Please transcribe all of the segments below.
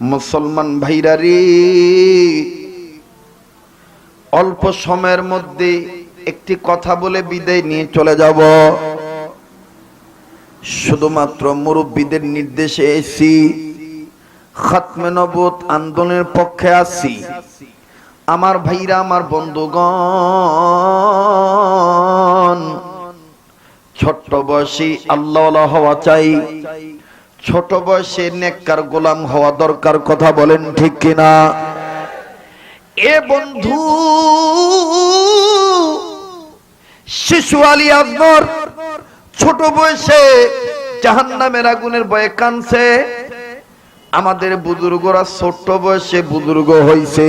মুসলমান ভাইরা রে অল্প সময়ের মধ্যে একটি কথা বলে বিদায় নিয়ে চলে যাব। শুধুমাত্র মুরব্বীদের নির্দেশে এসি খাতমে নবত আন্দোলনের পক্ষে আছি। আমার ভাইরা, আমার বন্ধুগণ, ছোট্ট বয়সী আল্লাহ হওয়া চাই। ছোট বয়সে নেককার গোলাম হওয়া দরকার কথা বলেন ঠিক কিনা? এ বন্ধু, শিশু আলী আজমর ছোট বয়সে জাহান নামের আগুনের বয়ে কানছে আমাদের বুজুর্গরা ছোট্ট বয়সে বুজুর্গ হইছে।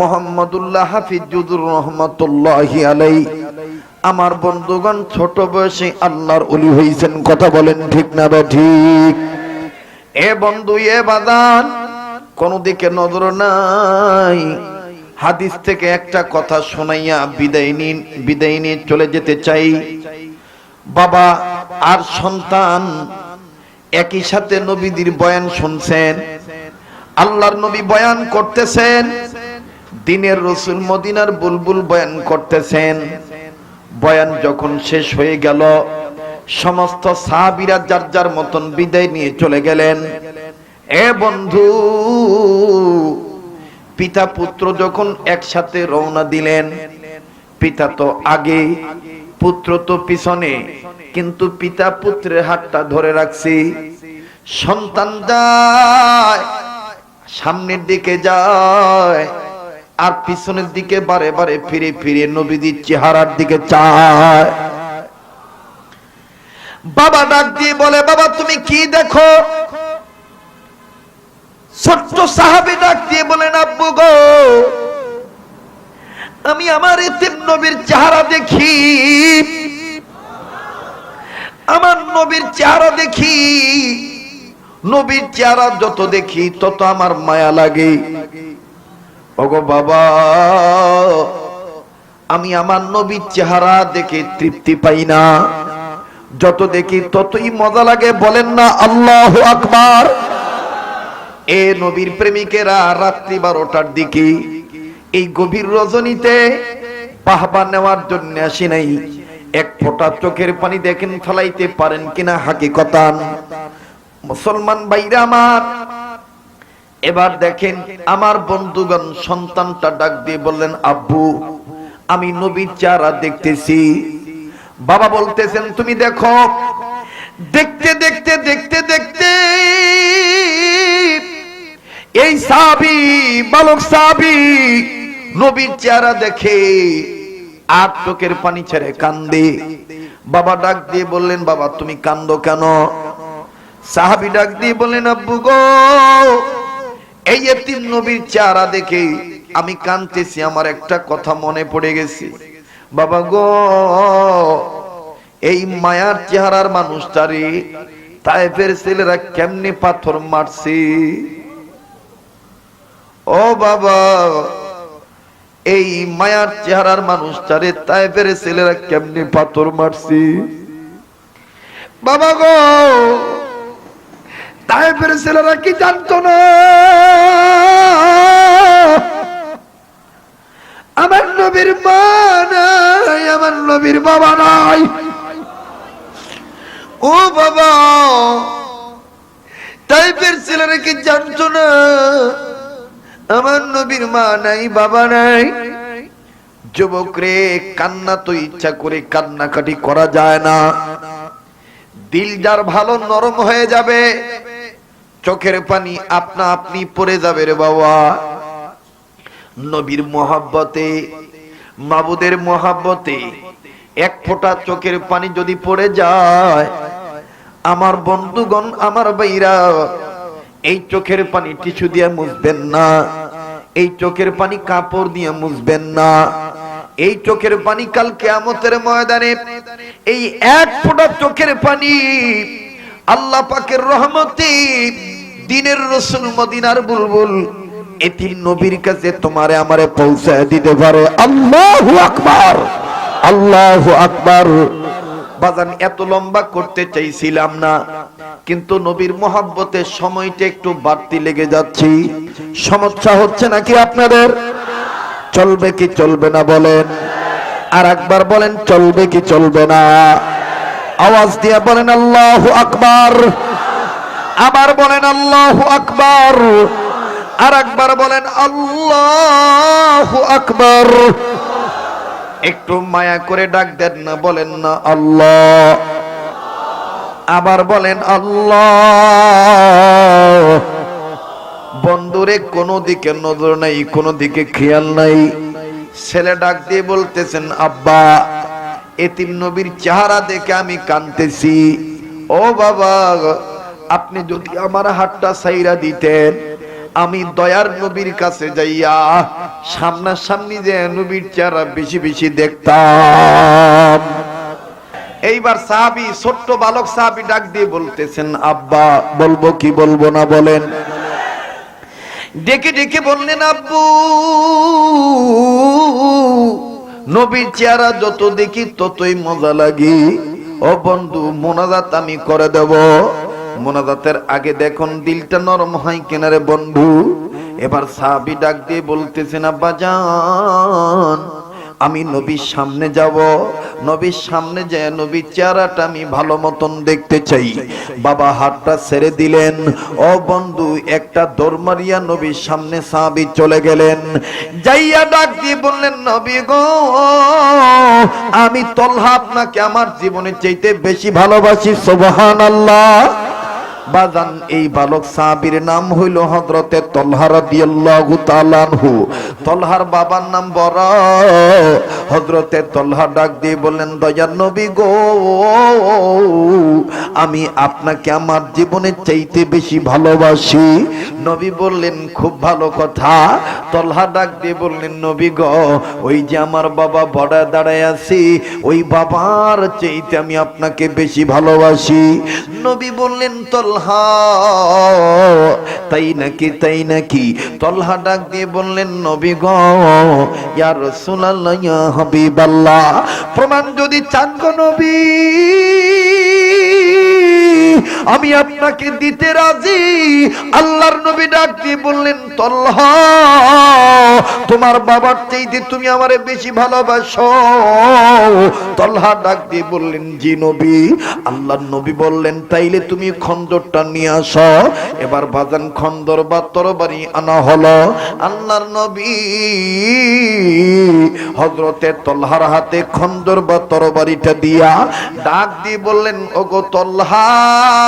মোহাম্মদুল্লাহ হাফিজুদুর রহমতুল্লাহ আলাই আমার বন্ধুগণ, ছোট বয়সে আল্লাহর অলি হইছেন, কথা বলেন ঠিক না বা ঠিক? এ বন্ধু, এ বাদান, কোন দিকে নজর নাই। হাদিস থেকে একটা কথা শোনাইয়া বিদায় নিন, বিদায় নিয়ে চলে যেতে চাই। বাবা আর সন্তান একই সাথে নবীদের বয়ান শুনছেন, আল্লাহর নবী বয়ান করতেছেন, দিনের রসুল মদিনার বুলবুল বয়ান করতেছেন। বয়ান যখন শেষ হয়ে গেল, সমস্ত সাহাবিরা যার যার মতন বিদায় নিয়ে চলে গেলেন। এ বন্ধু, পিতা পুত্র যখন একসাথে রওনা দিলেন, পিতা তো আগে, পুত্র তো পিছনে, কিন্তু পিতা পুত্রের হাতটা ধরে রাখছি। সন্তান যায়, সামনের দিকে যায় আর পিছনের দিকে বারে বারে ফিরে ফিরে নবীদের চেহারার দিকে চায়। বাবা ডাক দিয়ে বলে, বাবা, তুমি কি দেখো? ছোট্ট সাহাবি ডাক দিয়ে বলেন, আব্বু গো, আমি আমার এতিম নবীর চেহারা দেখি। আমার নবীর চেহারা দেখি। নবীর চেহারা যত দেখি, তত আমার মায়া লাগে। ওগো বাবা, আমি আমার নবীর চেহারা দেখে তৃপ্তি পাই না। যত দেখি ততই মজা লাগে, বলেন না আল্লাহ আকবার। এ নবীর প্রেমিকেরা রাত্রি বারোটার দিকে এই গভীর রজনীতে বাহবা নেওয়ার জন্য আসি নাই। এক ফোঁটা চোখের পানি দেখেন, ফেলাইতে পারেন কিনা হাকিকতান। মুসলমান বাইরা আমার এবার দেখেন আমার বন্ধুগণ সন্তানটা ডাক দিয়ে বললেন, আব্বু, আমি নবীর চারা দেখতেছি। বাবা বলতেছেন, তুমি দেখো, দেখতে দেখতে দেখতে দেখতে এই সাবি বালক সাবি নবীর চেহারা দেখে আর চোখের পানি ছেড়ে কান্দে। বাবা ডাক দিয়ে বললেন, বাবা, তুমি কান্দো কেন? সাহাবি ডাক দিয়ে বললেন, আব্বু গো এই এতিম নবীর চেহারা দেখে আমি কানতেছি আমার একটা কথা মনে পড়ে গেছে। বাবা গো, এই মায়ার চেহারার মানুষটারে তাইফের ছেলেরা কেমনে পাথর মারছে? ও বাবা, এই মায়ার চেহারার মানুষটারে তাইফের ছেলেরা কেমনে পাথর মারছে? বাবা গো তাইফের ছেলেরা কি জানতো না? আমার নবীর মা নাই, আমার নবীর বাবা নাই। ও বাবা তাইফের ছেলেরা কি জানতো না? আমার নবীর মা নাই, বাবা নাই। যুবক রে, কান্না তো ইচ্ছা করে কান্নাকাটি করা যায় না। দিল যার ভালো নরম হয়ে যাবে। চোখের পানি আপনা আপনি পড়ে যাবে রে বাবা। নবীর মোহাব্বতে, মাবুদের মোহাব্বতে এক ফোঁটা চোখের পানি যদি পড়ে যায়, আমার বন্ধুগণ, আমার বাইরা এই চোখের পানি টিস্যু দিয়ে মুছবেন না, এই চোখের পানি কাপড় দিয়ে মুছবেন না, এই চোখের পানি কাল কেয়ামতের ময়দানে, এই এক ফোঁটা চোখের পানি আল্লাহ পাকের রহমতে দিনের রসুল মদিনার বুলবুল এটি নবীর কাছে তোমারে আমারে পৌঁছায় দিতে পারে। আল্লাহ আকবার! আল্লাহ আকবার! বাজান, এত লম্বা করতে চাইছিলাম না, কিন্তু নবীর মহাব্বতের সময়টা একটু বাড়তি লেগে যাচ্ছি। সমস্যা হচ্ছে নাকি আপনাদের? চলবে কি চলবে না বলেন? আর একবার বলেন, চলবে কি চলবে না? আওয়াজ দিয়ে বলেন, আল্লাহ আকবার! আবার বলেন আল্লাহ আকবার। আর একবার বলেন আল্লাহ আকবার। একটু মায়া করে ডাক দেন না, বলেন না আল্লাহ। আবার বলেন আল্লাহ। বন্ধুরে, কোনো দিকে নজর নাই, কোনো দিকে খেয়াল নাই। ছেলে ডাক দিয়ে বলতেছেন, আব্বা, এতিম নবীর চেহারা দেখে আমি কানতেছি ও বাবা আপনি যদি আমার হাতটা সাইরা দিতেন, আমি দয়ার নবীর কাছে যাইয়া সামনাসামনি যে নবীর চেহারা বেশি বেশি দেখতাম। এইবার সাহাবি, ছোট্ট বালক সাহাবি ডাক দিয়ে বলতেছেন, আব্বা, বলব কি বলব না বলেন। ডেকে ডেকে বললেন, আব্বু, নবীর চেহারা যত দেখি ততই মজা লাগি। ও বন্ধু, মোনাজাত আমি করে দেব। মোনাজাতের আগে দেখুন, দিলটা নরম হয় কেনারে বন্ধু। এবার সাহাবি ডাক দিয়ে বলতেছেন আব্বা জান আমি নবীর সামনে যাব। নবীর সামনে যে নবীর চেহারাটা আমি ভালো মতন দেখতে চাই। বাবা হাতটা ছেড়ে দিলেন। ও বন্ধু, একটা দরমারিয়া নবীর সামনে সাহাবি চলে গেলেন। যাইয়া ডাক দিয়ে বললেন, নবী গো, আমি তলহা আপনাকে আমার জীবনের চাইতে বেশি ভালোবাসি সোবাহান আল্লাহ বাজান, এই বালক সাহাবীর নাম হইল হযরতে তলহার রাদিয়াল্লাহু তাআলা আনহু। তলহার বাবার নাম বড়। হযরতে তলহা ডাক দিয়ে বললেন দয়ার নবী গো, আমি আপনাকে আমার জীবনের চাইতে বেশি ভালোবাসি। নবী বললেন, খুব ভালো কথা। তলহা ডাক দিয়ে বললেন, নবী গো, ওই যে আমার বাবা বড় দাঁড়ায় আছি, ওই বাবার চাইতে আমি আপনাকে বেশি ভালোবাসি। নবী বললেন তাই নাকি তাই নাকি? তলহা ডাক দিয়ে বললেন, নবী গ, ইয়া রাসূলুল্লাহ, ইয়া প্রমাণ যদি চান গো নবী। আমি আপনাকে দিতে রাজি। আল্লাহর নবী ডাক দিয়ে বললেন তলহা তোমার বাবার চাইতে তুমি আমারে বেশি ভালোবাসো। তলহা ডাক দিয়ে বললেন, জি নবী। আল্লাহর নবী বললেন, তাইলে তুমি খন্দরটা নিয়ে আসো। এবার বাজান খন্দর বা তরবারি আনা হলো। আল্লাহর নবী হজরতের তলহার হাতে খন্দর বা তরবারিটা দিয়া ডাক দিয়ে বললেন, ওগো তলহা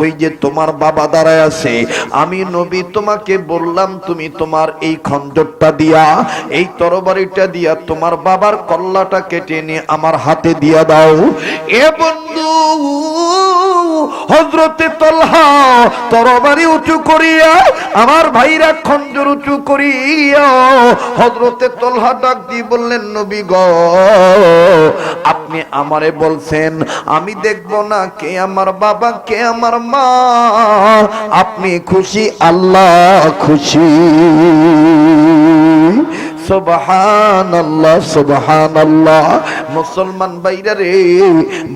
ওই যে তোমার বাবা দাঁড়ায় আছে, আমি নবী তোমাকে বললাম, তুমি তোমার এই খঞ্জরটা দিয়া, এই তরবারিটা দিয়া তোমার বাবার কল্লাটা কেটে নিয়ে আমার হাতে দিয়া দাও। এ বন্ধু হজরতে তলহা তরবারি উঁচু করিয়া, আমার ভাইরা খঞ্জর উঁচু করিয়া হজরতে তলহা ডাক দিয়ে বললেন, নবী গ, আপনি আমারে বলছেন, আমি দেখব না কে আমার বাবা, কে আমার মা আপনি খুশি আল্লাহ খুশি। সুবহান আল্লাহ সুবহান আল্লাহ মুসলমান বাইরা রে,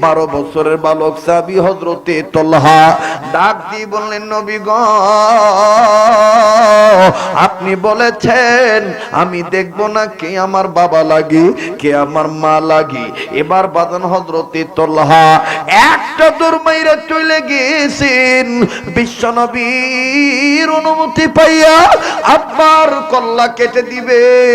বারো বছরের বালক সাবি হজরতে তলহা ডাক দিয়ে বললেন, নবী গ, আপনি বলেছেন, আমি দেখব না কে আমার বাবা লাগি, কে আমার মা লাগি। এবার বাদন হজরতে তলহা একটা দূরমাইরা চলে গেছেন বিশ্ব নবীর অনুমতি পাইয়া আপনার কল্লা কেটে দিবে।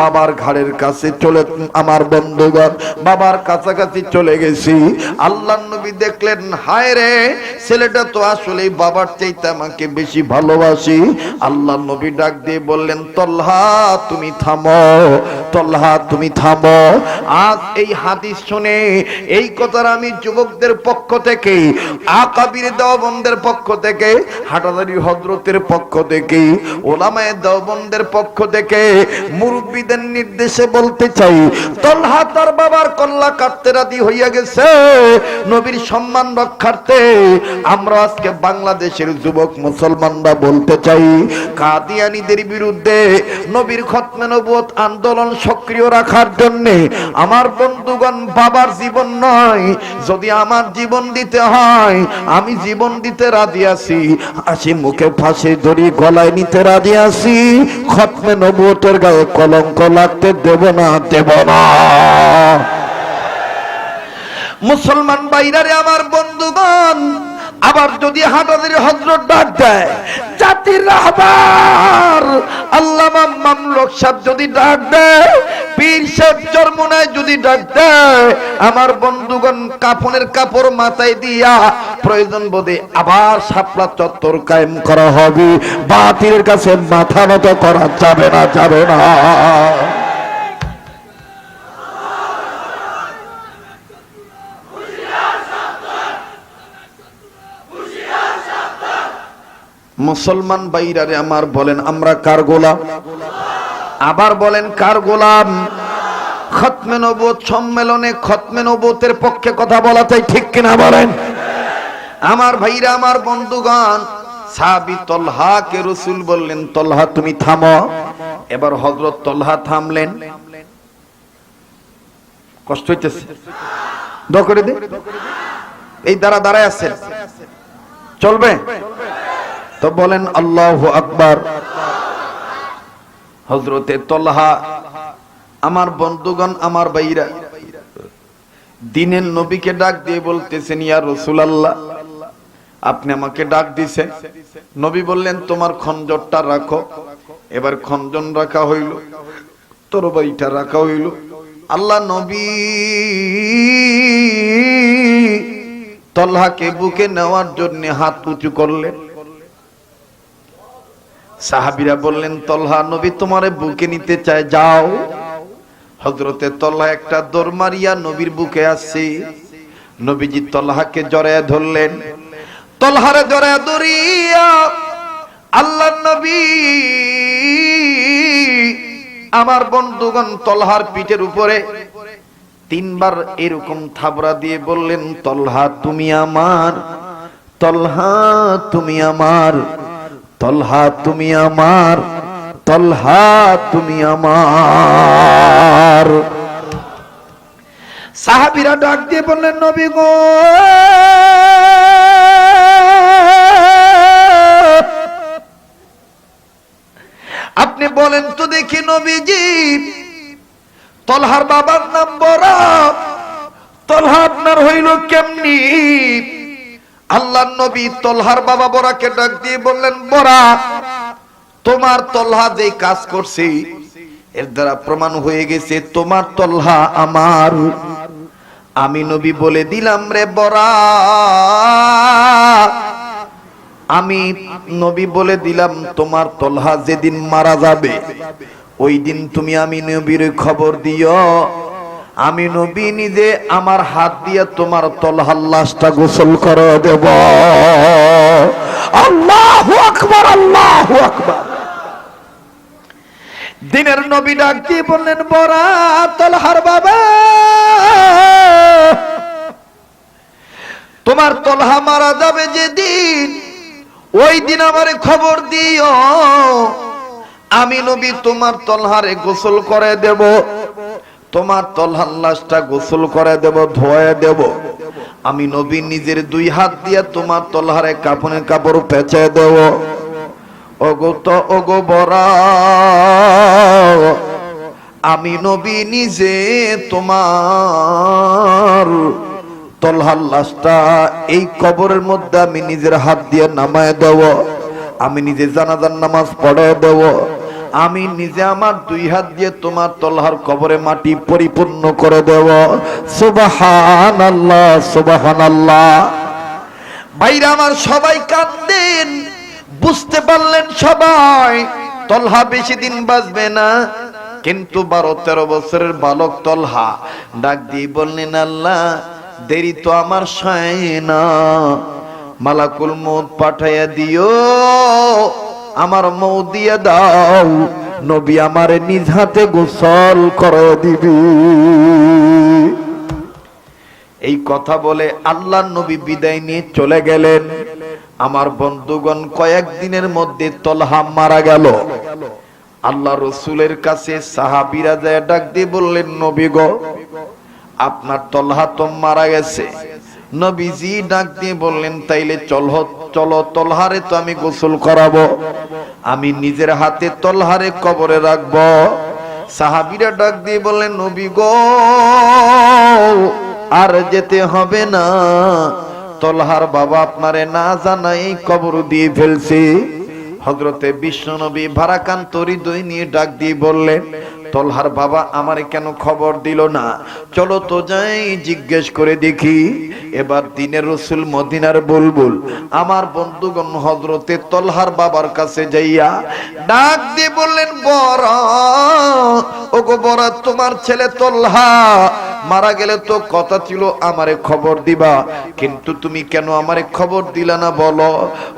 বাবার ঘাড়ের কাছে চলে, আমার বন্ধুগণ, বাবার কাছাকাছি চলে গেছি। আল্লাহ নবী দেখলেন, হায় রে, ছেলেটা তো আসলে বাবার চাইতে আমাকে বেশি ভালোবাসি। আল্লাহ নবী ডাক দিয়ে বললেন, তল্হা, তুমি থামো, তল্হা, তুমি থামো। আজ এই হাদিস শুনে এই কথার আমি যুবকদের পক্ষ থেকে, আকাবির দেওবন্দের পক্ষ থেকে, হাটাদারি হজরতের পক্ষ থেকে, ওলামায়ে দেওবন্দের পক্ষ থেকে, মুরব্বী নবীদের নির্দেশে বলতে চাই, তলহা তার বাবার কল্লা কাটতে রাজি হইয়া গেছে। নবীর সম্মান রক্ষার্থে আমরা আজকে বাংলাদেশের যুবক মুসলমানরা বলতে চাই, কাদিয়ানীদের বিরুদ্ধে নবীর খতমে নবুয়ত আন্দোলন সক্রিয় রাখার জন্য আমার বন্ধুগণ বাবার জীবন নয়, যদি আমার জীবন দিতে হয়, আমি জীবন দিতে রাজি আছি। আসি মুখে ফাঁসি ধরি গলায় নিতে রাজি আছি। খতমে নবুয়তের গায়ে কলঙ্ক লাগতে দেব না দেব না। মুসলমান বাইরারে আমার বন্ধুগণ আবার যদি হাটাদের হজরত ডাক দেয়, জাতির রাহবার, আল্লামা মামলক সাহেব যদি ডাক দেয়, পীর সাহেব চরমনায় যদি ডাক দেয়, আমার বন্ধুগণ কাফনের কাপড় মাথায় দিয়া প্রয়োজন বোধে আবার শাপলা চত্বর কায়েম করা হবে। বাতিলের কাছে মাথা নত করা যাবে না যাবে না। মুসলমান বাইরারে আমার বলেন, আমরা কার গোলাম? আবার বলেন, কার গোলাম? খতমে নবুয়ত, সম্মেলনে খতমে নবুয়তের পক্ষে কথা বলা চাই ঠিক কিনা বলেন? আমার ভাইরা, আমার বন্ধুগণ সাবি তলহা কে রসুল বললেন, তলহা, তুমি থামো। এবার হজরত তলহা থামলেন। কষ্ট হইতেছে। দে। এই দ্বারা দাঁড়ায় আছেন। চলবে? তো বলেন আল্লাহ আকবার। হজরতে তলহা, আমার বন্ধুগণ, আমার বাইরা দিনের নবীকে ডাক দিয়ে বলতেছেন, ইয়া রসুল আল্লাহ আপনি আমাকে ডাক দিছেন। নবী বললেন, তোমার খঞ্জরটা রাখো। এবার খঞ্জন রাখা হইল তোর তরবারিটা রাখা হইল। আল্লাহ নবী তলহাকে বুকে নেওয়ার জন্য হাত উঁচু করলেন। সাহাবিরা বললেন, তলহা নবী তোমারে বুকে নিতে চায়, যাও। হজরতে তল্লা একটা দৌড় মারিয়া নবীর বুকে আসছে। নবীজি তলহাকে জড়ায় ধরলেন। তলহারে জড়ায় ধরিয়া আল্লাহ নবী, আমার বন্ধুগণ তলহার পিঠের উপরে তিনবার এরকম থাবরা দিয়ে বললেন, তলহা তুমি আমার, তলহা তুমি আমার। তলহা তুমি আমার, তলহা তুমি আমার। সাহাবিরা ডাক দিয়ে বললেন, নবী গো, আপনি বলেন তো দেখি নবীজি, তলহার বাবার নাম বরা তলহা আপনার হইল কেমনি? আল্লাহ নবী তলহার বাবা বরাকে ডাক দিয়ে বললেন, বরা, তোমার তলহা যে কাজ করছে, এর দ্বারা প্রমাণ হয়ে গেছে, তোমার তলহা আমার। আমি নবী বলে দিলাম রে বরা। আমি নবী বলে দিলাম, তোমার তলহা যেদিন মারা যাবে, ওই দিন তুমি আমি নবীর খবর দিও। আমি নবী নিজে আমার হাত দিয়ে তোমার তলহার লাশটা গোসল করে দেব। আল্লাহু আকবার আল্লাহু আকবার। দিনের নবী ডাক দিয়ে বললেন বরা তলহার বাবা, তোমার তলহা মারা যাবে যেদিন। ওই দিন আমারে খবর দিও। আমি নবী তোমার তলহারে গোসল করে দেব। তোমার তলহার লাশটা গোসল করে দেব ধোয়ে দেব। আমি নবী নিজের দুই হাত দিয়ে তোমার তলহারে কাপড়ের কাপড় পেঁচে দেব। ওগো তো ওগো বরা আমি নবী নিজে তোমার তলহার লাশটা এই কবরের মধ্যে আমি নিজের হাত দিয়ে নামায় দেব। আমি নিজে জানাজার নামাজ পড়ে দেব। আমি নিজে আমার দুই হাত দিয়ে তোমার তলহার কবরে মাটি পরিপূর্ণ করে দেব। সুবাহান আল্লাহ সুবাহান আল্লাহ ভাইরা আমার সবাই কাঁদেন বুঝতে পারলেন সবাই, তলহা বেশি দিন বাঁচবে না। কিন্তু বারো তেরো বছরের বালক তলহা, ডাক দিয়ে বললেন, আল্লাহ, দেরি তো আমার সয় না। মালাকুল মৌত পাঠাইয়া দিও। আমার মৌ দিয়ে দাও। নবী আমার নিজ হাতে গোসল করে দিবি। এই কথা বলে আল্লাহ নবী বিদায় নিয়ে চলে গেলেন। আমার বন্ধুগণ কয়েকদিনের মধ্যে তলহা মারা গেল। আল্লাহ রসুলের কাছে সাহাবিরা যায় ডাক দিয়ে বললেন, নবী গো, আপনার তলহা তো মারা গেছে। নবীজি ডাক দিয়ে বললেন, তাইলে চল চলো, তলহারে তো আমি গোসল করাবো। আমি নিজের হাতে তলহারে কবরে রাখব। সাহাবিরা ডাক দিয়ে বললেন, নবী গো, আর যেতে হবে না। তলহার বাবা আপনারে না জানাই কবর দিয়ে ফেলছে। হজরতে বিশ্বনবী ভারাকান্ত হৃদয় নিয়ে ডাক দিয়ে বললেন, তলহার বাবা আমারে কেন খবর দিল না? চলো তো যাই, জিজ্ঞেস করে দেখি। এবার দিনের রসুল মদিনার বুলবুল, আমার বন্ধুগণ হজরতে তলহার বাবার কাছে যাইয়া ডাক দিয়ে বললেন বড় ওগো বড় তোমার ছেলে তলহা মারা গেলে তো কথা ছিল, আমারে খবর দিবা। কিন্তু তুমি কেন আমারে খবর দিলা না বলো?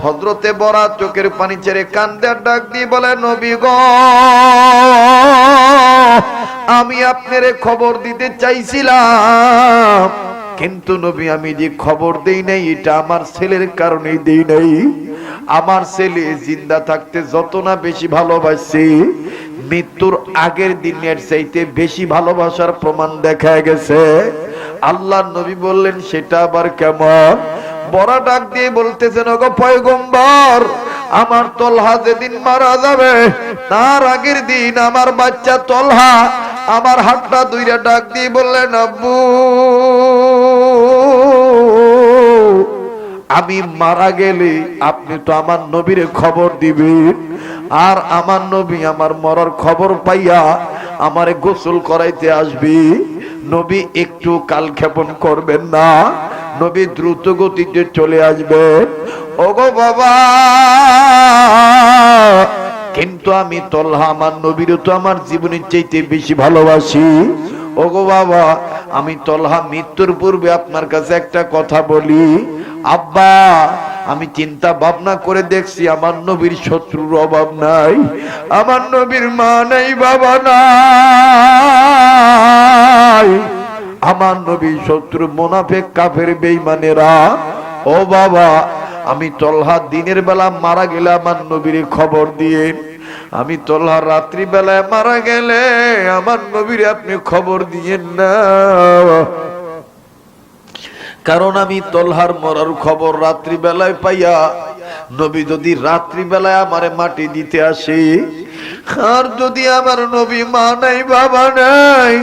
হজরতে বড়া চোখের পানি ছেড়ে কান্দে ডাক দিয়ে বলে, নবী গ, আমি আপনারে খবর দিতে চাইছিলাম কিন্তু নবী, আমি যে খবর দেই নাই, এটা আমার ছেলের কারণেই দেই নাই। আমার ছেলে জিন্দা থাকতে যত না বেশি ভালোবাসি, মৃত্যুর আগের দিনের চাইতে বেশি ভালোবাসার প্রমাণ দেখা গেছে। আল্লাহ নবী বললেন, সেটা আবার কেমন? বড় ডাক দিয়ে বলতেছেন, ওগো পয়গম্বর, আমার তলহা যেদিন মারা যাবে, তার আগের দিন আমার বাচ্চা তলহা আমার হাতটা দুইটা ডাক দিয়ে বললেন, আব্বু, আমি মারা গেলে আপনি তো আমার নবীরে খবর দিবেন। আর আমার নবী আমার মরার খবর পাইয়া আমারে গোসল করাইতে আসবি। নবী একটু কালক্ষেপণ করবেন না। নবী দ্রুত গতিতে চলে আসবে ওগো বাবা কিন্তু আমি তল্হা আমার নবীর তো আমার জীবনের চাইতে বেশি ভালোবাসি। ওগো বাবা, আমি তলহা মৃত্যুর পূর্বে আপনার কাছে একটা কথা বলি। আব্বা, আমি চিন্তা ভাবনা করে দেখছি আমার নবীর শত্রুর অভাব নাই। আমার নবীর মা নাই, বাবা নাই। আমার নবীর শত্রু মোনাফেক, কাফের বেইমানেরা ও বাবা আমি তলহা দিনের বেলা মারা গেলে আমার নবীর খবর দিয়ে। আমি তলহা রাত্রি বেলায় মারা গেলে আমার নবীর আপনি খবর দিয়েন না। কারণ আমি তলহার মরার খবর রাত্রি বেলায় পাইয়া, নবী যদি রাত্রি বেলায় আমারে মাটি দিতে আসে, আর যদি আমার নবী মা নাই, বাবা নাই,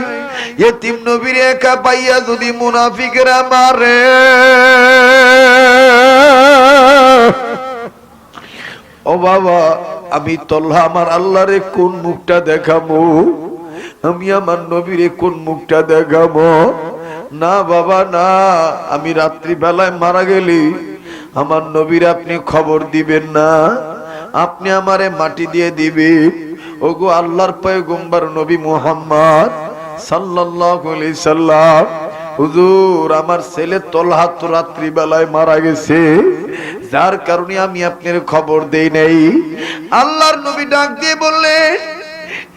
এতিম নবীর একা পাইয়া যদি মুনাফিকেরা মারে। ও বাবা, আমি তল্লা, আমার আল্লাহরে কোন মুখটা দেখাবো? আমি আমার নবীরে কোন মুখটা দেখাবো? না বাবা, না, আমি রাত্রি বেলায় মারা গেলি। আমার নবীর আপনি খবর দিবেন না। আপনি আমারে মাটি দিয়ে দিবেন। ওগো আল্লাহর পয়গম্বর নবী মুহাম্মদ আলাইহি সাল্লাম, হুজুর, আমার ছেলে তলহা তো রাত্রি বেলায় মারা গেছে। যার কারণে আমি আপনার খবর দেই নাই। আল্লাহর নবী ডাক দিয়ে বললেন,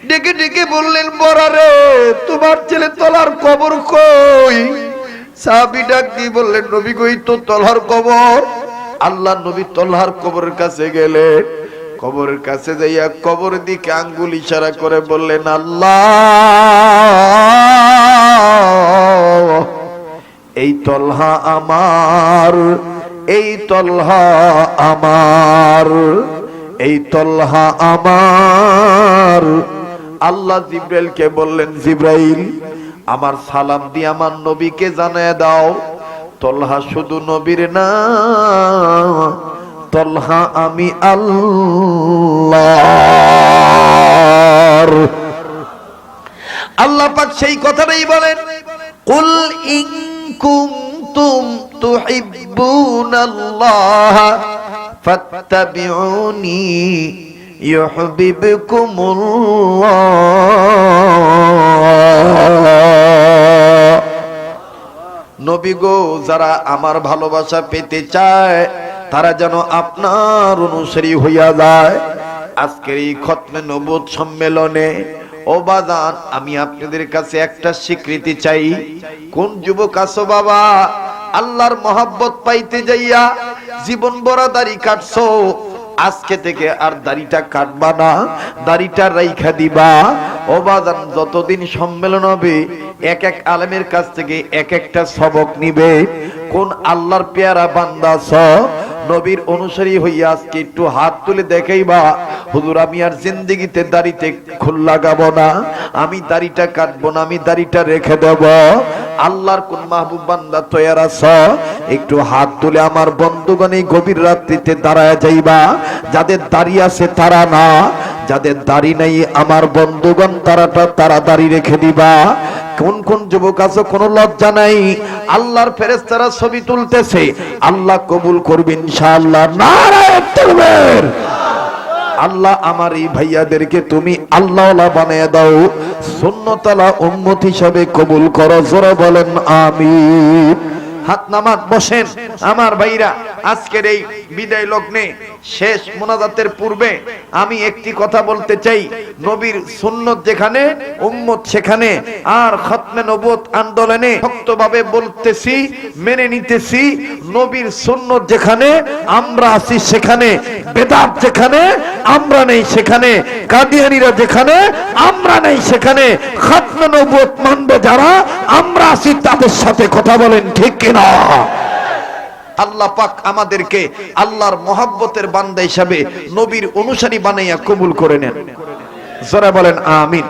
ডেকে ডেকে বললেন বরারে তোমার ছেলে তলার কবর কই? সাহাবি ডাক দিয়ে বললেন, নবী কই তো তলহার কবর। আল্লাহ নবী তলহার কবরের কাছে গেলেন। কবরের কাছে যাইয়া কবর দিকে আঙ্গুল ইশারা করে বললেন, আল্লাহ, এই তলহা আমার এই তলহা আমার, এই তলহা আমার। আল্লাহ জিব্রাইলকে বললেন, জিব্রাইল, আমার সালাম দিয়ে আমার নবীকে জানায় দাও। তলহা শুধু নবীর না, তলহা আমি আল্লাহ আল্লাহ পাক সেই কথাটাই বলেন, কুল ইন কুনতুম তুহিব্বুনাল্লাহ ফাত্তাবিউনি ইউহিব্বুকুমুল্লাহ নবী গো, যারা আমার ভালোবাসা পেতে চায়, তারা যেন আপনার অনুসারী হইয়া যায়। আজকের এই খতমে নবুত সম্মেলনে, ও বাদান আমি আপনাদের কাছে একটা স্বীকৃতি চাই। কোন যুবক আছো বাবা? আল্লাহর মহাব্বত পাইতে যাইয়া জীবন বড় দাড়ি কাটছো, আজকে থেকে আর দাড়িটা কাটবা না, দাড়িটা রাইখা দিবা। অবাদান যতদিন সম্মেলন হবে, এক এক আলেমের কাছ থেকে এক একটা সবক নিবে। কোন আল্লাহর পেয়ারা বান্দা ছ নবীর অনুসারী হইয়া আজকে একটু হাত তুলে দেখাইবা, হুজুর, আমি আর জিন্দিগিতে দাড়িতে খুল লাগাবো না, আমি দাড়িটা কাটবো না, আমি দাড়িটা রেখে দেব। আল্লাহর কোন মাহবুব বান্দা তৈয়ার আছ? একটু হাত তুলে আমার বন্ধুগণ এই গভীর রাত্রিতে দাঁড়ায় যাইবা। যাদের দাঁড়িয়ে আছে তারা না। যাদের দাড়ি নাই, আমার বন্ধুগণ তারাটা তারা দাড়ি রেখে দিবা। কোন কোন যুবক আছে, কোনো লজ্জা নাই? আল্লাহর ফেরেশতারা ছবি তুলতেছে। আল্লাহ কবুল করবে ইনশাআল্লাহ। নারায়ণ আল্লাহ আমার এই ভাইয়াদেরকে তুমি আল্লাহ বানিয়ে দাও। সুন্নতালা উম্মত হিসাবে কবুল করো। জোরে বলেন আমি হাত নামাত বসেন। আমার ভাইরা আজকের এই বিদায় লগ্নে শেষ মোনাজাতের পূর্বে আমি একটি কথা বলতে চাই। নবীর সুন্নত যেখানে, উম্মত সেখানে, আর খতমে নবুয়ত আন্দোলনে শক্তভাবে বলতেছি, মেনে নিতেছি, নবীর সুন্নত যেখানে, আমরা আছি সেখানে, বেদাত যেখানে, আমরা নেই সেখানে, কাদিয়ানিরা যেখানে, আমরা নেই সেখানে, খতমে নবুয়ত মানবে যারা, আমরা আছি তাদের সাথে কথা বলেন ঠিক কিনা? আল্লাহ পাক আমাদেরকে আল্লাহর মহাব্বতের বান্দা হিসাবে নবীর অনুসারী বানাইয়া কবুল করে নেন। যারা বলেন, আমিন।